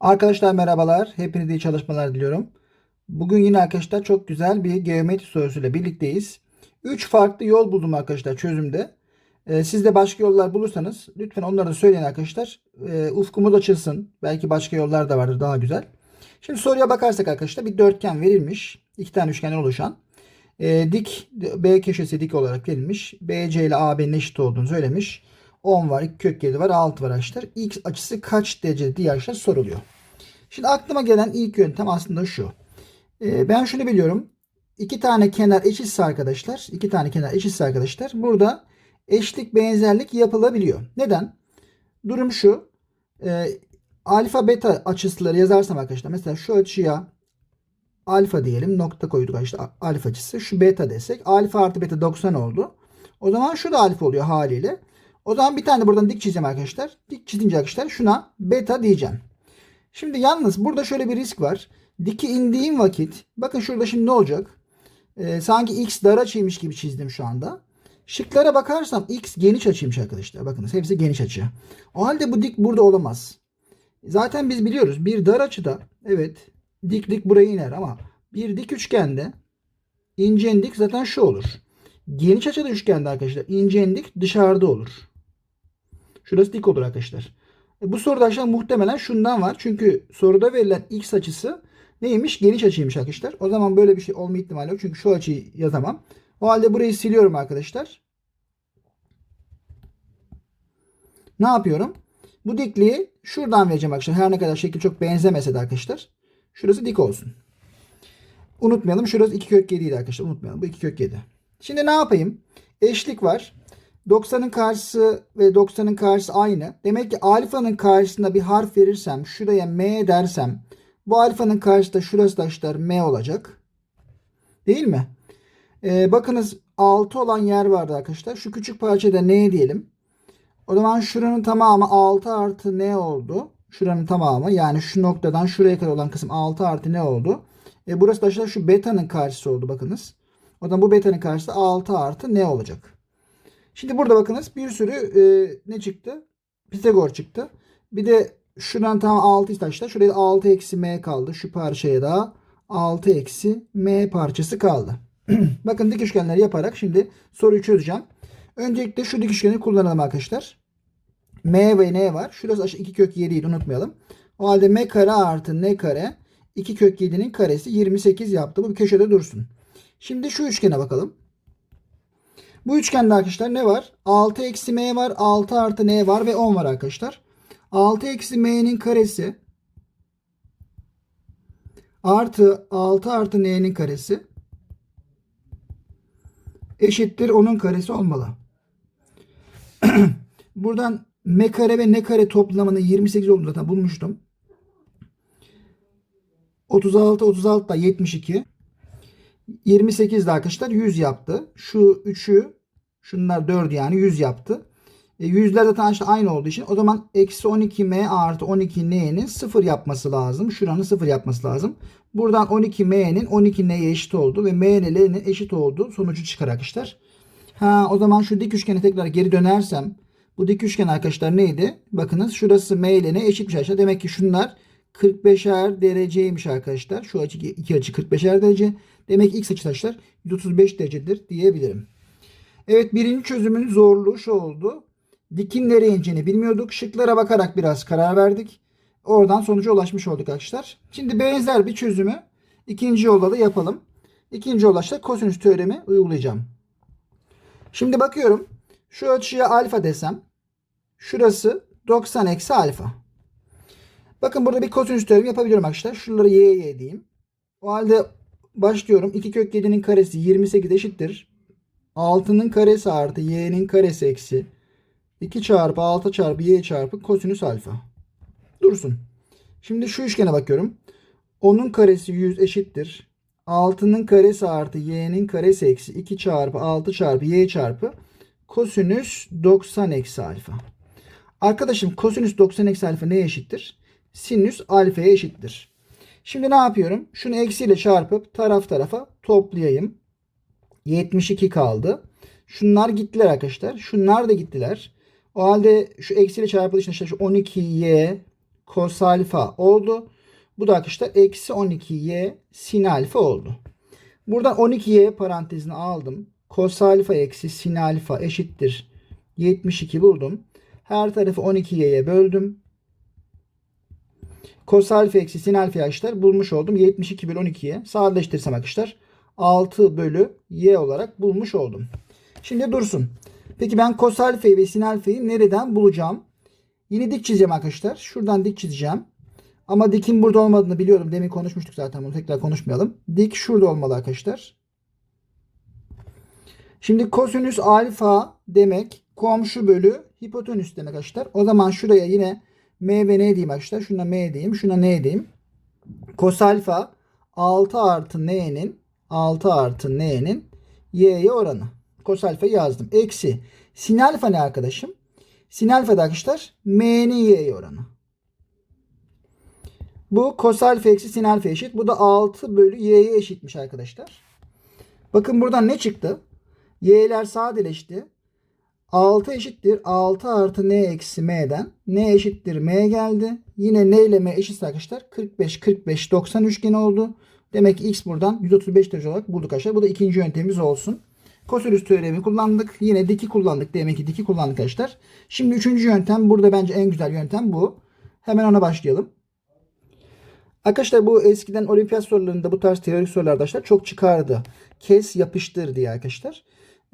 Arkadaşlar merhabalar. Hepinize iyi çalışmalar diliyorum. Bugün yine arkadaşlar çok güzel bir geometri sorusuyla birlikteyiz. 3 farklı yol buldum arkadaşlar çözümde. Ee, siz de başka yollar bulursanız lütfen onları da söyleyin arkadaşlar. Ee, ufkumuz açılsın. Belki başka yollar da vardır daha güzel. Şimdi soruya bakarsak arkadaşlar bir dörtgen verilmiş. iki tane üçgenden oluşan. Ee, dik B köşesi dik olarak verilmiş. BC ile AB'nin eşit olduğunu söylemiş. 10 var, 2 kök 7 var, 6 var arkadaşlar. X açısı kaç derece diye arkadaşlar soruluyor. Şimdi aklıma gelen ilk yöntem aslında şu. Ee, ben şunu biliyorum. İki tane kenar eşitse arkadaşlar, iki tane kenar eşitse arkadaşlar burada eşlik benzerlik yapılabiliyor. Neden? Durum şu. E, alfa beta açıları yazarsam arkadaşlar mesela şu açıya alfa diyelim nokta koyduk arkadaşlar alfa açısı şu beta desek alfa artı beta 90 oldu. O zaman şu da alfa oluyor haliyle. O zaman bir tane buradan dik çizeceğim arkadaşlar. Dik çizince arkadaşlar şuna beta diyeceğim. Şimdi yalnız burada şöyle bir risk var. Diki indiğim vakit bakın şurada şimdi ne olacak? Ee, sanki x dar açıymış gibi çizdim şu anda. Şıklara bakarsam x geniş açıymış arkadaşlar. Bakınız hepsi geniş açı. O halde bu dik burada olamaz. Zaten biz biliyoruz bir dar açıda evet dik dik buraya iner ama bir dik üçgende ince dik zaten şu olur. Geniş açıda üçgende arkadaşlar ince dik dışarıda olur. Şurası dik olur arkadaşlar. E, bu soruda arkadaşlar muhtemelen şundan var. Çünkü soruda verilen x açısı neymiş? Geniş açıymış arkadaşlar. O zaman böyle bir şey olma ihtimali yok. Çünkü şu açıyı yazamam. O halde burayı siliyorum arkadaşlar. Ne yapıyorum? Bu dikliği şuradan vereceğim arkadaşlar. Her ne kadar şekil çok benzemese de arkadaşlar. Şurası dik olsun. Unutmayalım. Şurası 2 kök 7 idi arkadaşlar. Unutmayalım. Bu 2 kök 7. Şimdi ne yapayım? Eşlik var. 90'ın karşısı ve 90'ın karşısı aynı. Demek ki alfanın karşısında bir harf verirsem, şuraya m dersem, bu alfanın karşısında şurası da arkadaşlar m olacak. Değil mi? Ee, bakınız 6 olan yer vardı arkadaşlar. Şu küçük parçada n diyelim. O zaman şuranın tamamı 6 artı n oldu. Şuranın tamamı yani şu noktadan şuraya kadar olan kısım 6 artı n oldu. E burası da arkadaşlar şu beta'nın karşısı oldu bakınız. O zaman bu beta'nın karşısı 6 artı n olacak. Şimdi burada bakınız bir sürü e, ne çıktı? Pisagor çıktı. Bir de şuradan tam 6 işte şuraya 6 eksi m kaldı. Şu parçaya da 6 eksi m parçası kaldı. Bakın dik üçgenleri yaparak şimdi soruyu çözeceğim. Öncelikle şu dik üçgeni kullanalım arkadaşlar. M ve N var. Şurası aşağı 2 kök 7 unutmayalım. O halde M kare artı N kare 2 kök 7'nin karesi 28 yaptı. Bu bir köşede dursun. Şimdi şu üçgene bakalım. Bu üçgende arkadaşlar ne var? 6 eksi m var. 6 artı n var ve 10 var arkadaşlar. 6 eksi m'nin karesi artı 6 artı n'nin karesi eşittir onun karesi olmalı. Buradan m kare ve n kare toplamının 28 olduğunu zaten bulmuştum. 36 36 da 72. 28 de arkadaşlar 100 yaptı. Şu 3'ü şunlar 4 yani 100 yaptı. E, yüzler zaten işte aynı olduğu için o zaman eksi 12m artı 12n'nin 0 yapması lazım. Şuranın 0 yapması lazım. Buradan 12m'nin 12n'ye eşit oldu ve m ile l'nin eşit olduğu sonucu çıkar arkadaşlar. Ha, o zaman şu dik üçgene tekrar geri dönersem bu dik üçgen arkadaşlar neydi? Bakınız şurası m ile ne eşitmiş arkadaşlar. Demek ki şunlar 45'er dereceymiş arkadaşlar. Şu açı iki açı 45'er derece. Demek x açı arkadaşlar 135 derecedir diyebilirim. Evet birinci çözümün zorluğu şu oldu. Dikin nereye ineceğini bilmiyorduk. Şıklara bakarak biraz karar verdik. Oradan sonuca ulaşmış olduk arkadaşlar. Şimdi benzer bir çözümü ikinci yolda da yapalım. İkinci yolda işte kosinüs teoremi uygulayacağım. Şimdi bakıyorum. Şu açıya alfa desem. Şurası 90 eksi alfa. Bakın burada bir kosinüs teoremi yapabiliyorum arkadaşlar. Şuraları y y diyeyim. O halde başlıyorum. 2 kök 7'nin karesi 28 eşittir. 6'nın karesi artı y'nin karesi eksi 2 çarpı 6 çarpı y çarpı kosinüs alfa. Dursun. Şimdi şu üçgene bakıyorum. 10'un karesi 100 eşittir. 6'nın karesi artı y'nin karesi eksi 2 çarpı 6 çarpı y çarpı kosinüs 90 eksi alfa. Arkadaşım kosinüs 90 eksi alfa neye eşittir? Sinüs alfaya eşittir. Şimdi ne yapıyorum? Şunu eksiyle çarpıp taraf tarafa toplayayım. 72 kaldı. Şunlar gittiler arkadaşlar. Şunlar da gittiler. O halde şu eksiyle çarpıldığı için işte şu 12y kos alfa oldu. Bu da arkadaşlar eksi 12y sin alfa oldu. Buradan 12y parantezine aldım. Kos alfa eksi sin alfa eşittir 72 buldum. Her tarafı 12y'ye böldüm. Kos alfa eksi sin alfa arkadaşlar bulmuş oldum. 72 bölü 12'ye sadeleştirsem arkadaşlar 6 bölü y olarak bulmuş oldum. Şimdi dursun. Peki ben kos alfayı ve sin alfayı nereden bulacağım? Yine dik çizeceğim arkadaşlar. Şuradan dik çizeceğim. Ama dikin burada olmadığını biliyorum. Demin konuşmuştuk zaten bunu tekrar konuşmayalım. Dik şurada olmalı arkadaşlar. Şimdi kosinüs alfa demek komşu bölü hipotenüs demek arkadaşlar. O zaman şuraya yine m ve n diyeyim arkadaşlar. Şuna m diyeyim. Şuna n diyeyim. Kos alfa 6 artı n'nin 6 artı n'nin y'ye oranı. Kos alfayı yazdım. Eksi. Sin alfa ne arkadaşım? Sin alfa da arkadaşlar m'nin y'ye oranı. Bu kos alfa eksi sin alfa eşit. Bu da 6 bölü y'ye eşitmiş arkadaşlar. Bakın buradan ne çıktı? Y'ler sadeleşti. 6 eşittir. 6 artı n eksi m'den. n eşittir m geldi. Yine n ile m eşitse arkadaşlar 45 45 90 üçgeni oldu. Demek ki x buradan 135 derece olarak bulduk arkadaşlar. Bu da ikinci yöntemimiz olsun. Kosinüs teoremi kullandık. Yine diki kullandık. Demek ki diki kullandık arkadaşlar. Şimdi üçüncü yöntem. Burada bence en güzel yöntem bu. Hemen ona başlayalım. Arkadaşlar bu eskiden olimpiyat sorularında bu tarz teorik sorular arkadaşlar çok çıkardı. Kes yapıştır diye arkadaşlar.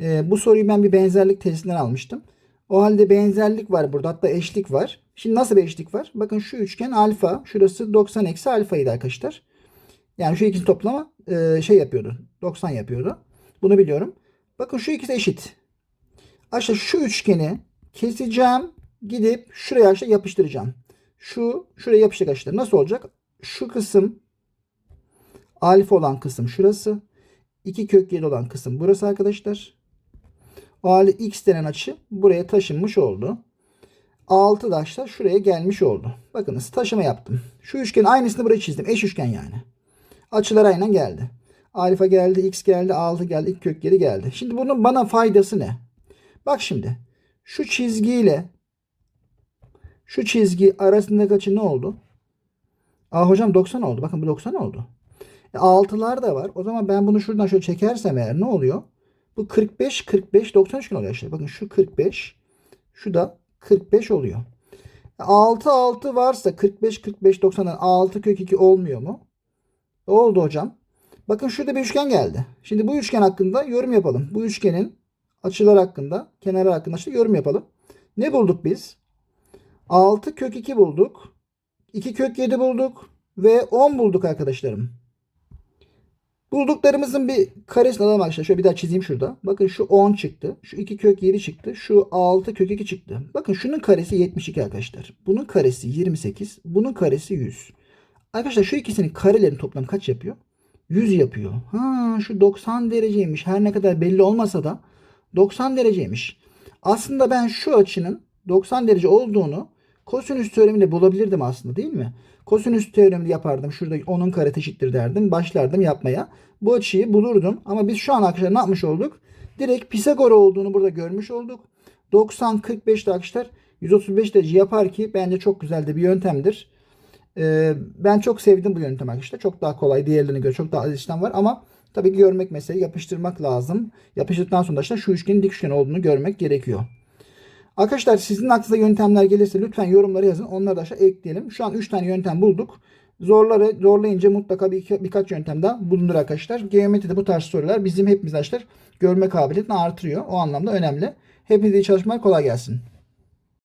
Ee, bu soruyu ben bir benzerlik testinden almıştım. O halde benzerlik var burada. Hatta eşlik var. Şimdi nasıl bir eşlik var? Bakın şu üçgen alfa. Şurası 90 eksi alfaydı arkadaşlar. Yani şu ikisi toplama e, şey yapıyordu. 90 yapıyordu. Bunu biliyorum. Bakın şu ikisi eşit. Arkadaşlar şu üçgeni keseceğim. Gidip şuraya işte yapıştıracağım. Şu şuraya yapışacak arkadaşlar. Nasıl olacak? Şu kısım alfa olan kısım şurası. 2 kök 7 olan kısım burası arkadaşlar. O halde x denen açı buraya taşınmış oldu. 6 da arkadaşlar şuraya gelmiş oldu. Bakınız taşıma yaptım. Şu üçgenin aynısını buraya çizdim. Eş üçgen yani. Açılar aynen geldi. Alfa geldi, x geldi, 6 geldi, 2 kök 7 geldi. Şimdi bunun bana faydası ne? Bak şimdi. Şu çizgiyle şu çizgi arasındaki açı ne oldu? Aa hocam 90 oldu. Bakın bu 90 oldu. E, 6'lar da var. O zaman ben bunu şuradan şöyle çekersem eğer ne oluyor? Bu 45 45 90 üçgen oluyor işte. Bakın şu 45 şu da 45 oluyor. 6 6 varsa 45 45 90'dan 6 kök 2 olmuyor mu? Oldu hocam. Bakın şurada bir üçgen geldi. Şimdi bu üçgen hakkında yorum yapalım. Bu üçgenin açılar hakkında, kenarı hakkında işte yorum yapalım. Ne bulduk biz? 6 kök 2 bulduk. 2 kök 7 bulduk. Ve 10 bulduk arkadaşlarım. Bulduklarımızın bir karesini alalım arkadaşlar. Şöyle bir daha çizeyim şurada. Bakın şu 10 çıktı. Şu 2 kök 7 çıktı. Şu 6 kök 2 çıktı. Bakın şunun karesi 72 arkadaşlar. Bunun karesi 28. Bunun karesi 100. Arkadaşlar şu ikisinin karelerin toplamı kaç yapıyor? 100 yapıyor. Ha şu 90 dereceymiş. Her ne kadar belli olmasa da 90 dereceymiş. Aslında ben şu açının 90 derece olduğunu kosinüs teoremiyle bulabilirdim aslında değil mi? Kosinüs teoremini yapardım. Şurada 10'un karesi eşittir derdim. Başlardım yapmaya. Bu açıyı bulurdum. Ama biz şu an arkadaşlar ne yapmış olduk? Direkt Pisagor olduğunu burada görmüş olduk. 90 45 arkadaşlar 135 derece yapar ki bence çok güzel de bir yöntemdir. Ee, ben çok sevdim bu yöntem arkadaşlar. Çok daha kolay. Diğerlerine göre çok daha az işlem var ama tabii ki görmek mesele yapıştırmak lazım. Yapıştırdıktan sonra işte şu üçgenin dik üçgen olduğunu görmek gerekiyor. Arkadaşlar sizin aklınıza yöntemler gelirse lütfen yorumlara yazın. Onları da aşağı ekleyelim. Şu an 3 tane yöntem bulduk. Zorları zorlayınca mutlaka bir, birkaç yöntem daha bulunur arkadaşlar. Geometride bu tarz sorular bizim hepimiz arkadaşlar görme kabiliyetini artırıyor. O anlamda önemli. Hepinize iyi çalışmalar kolay gelsin.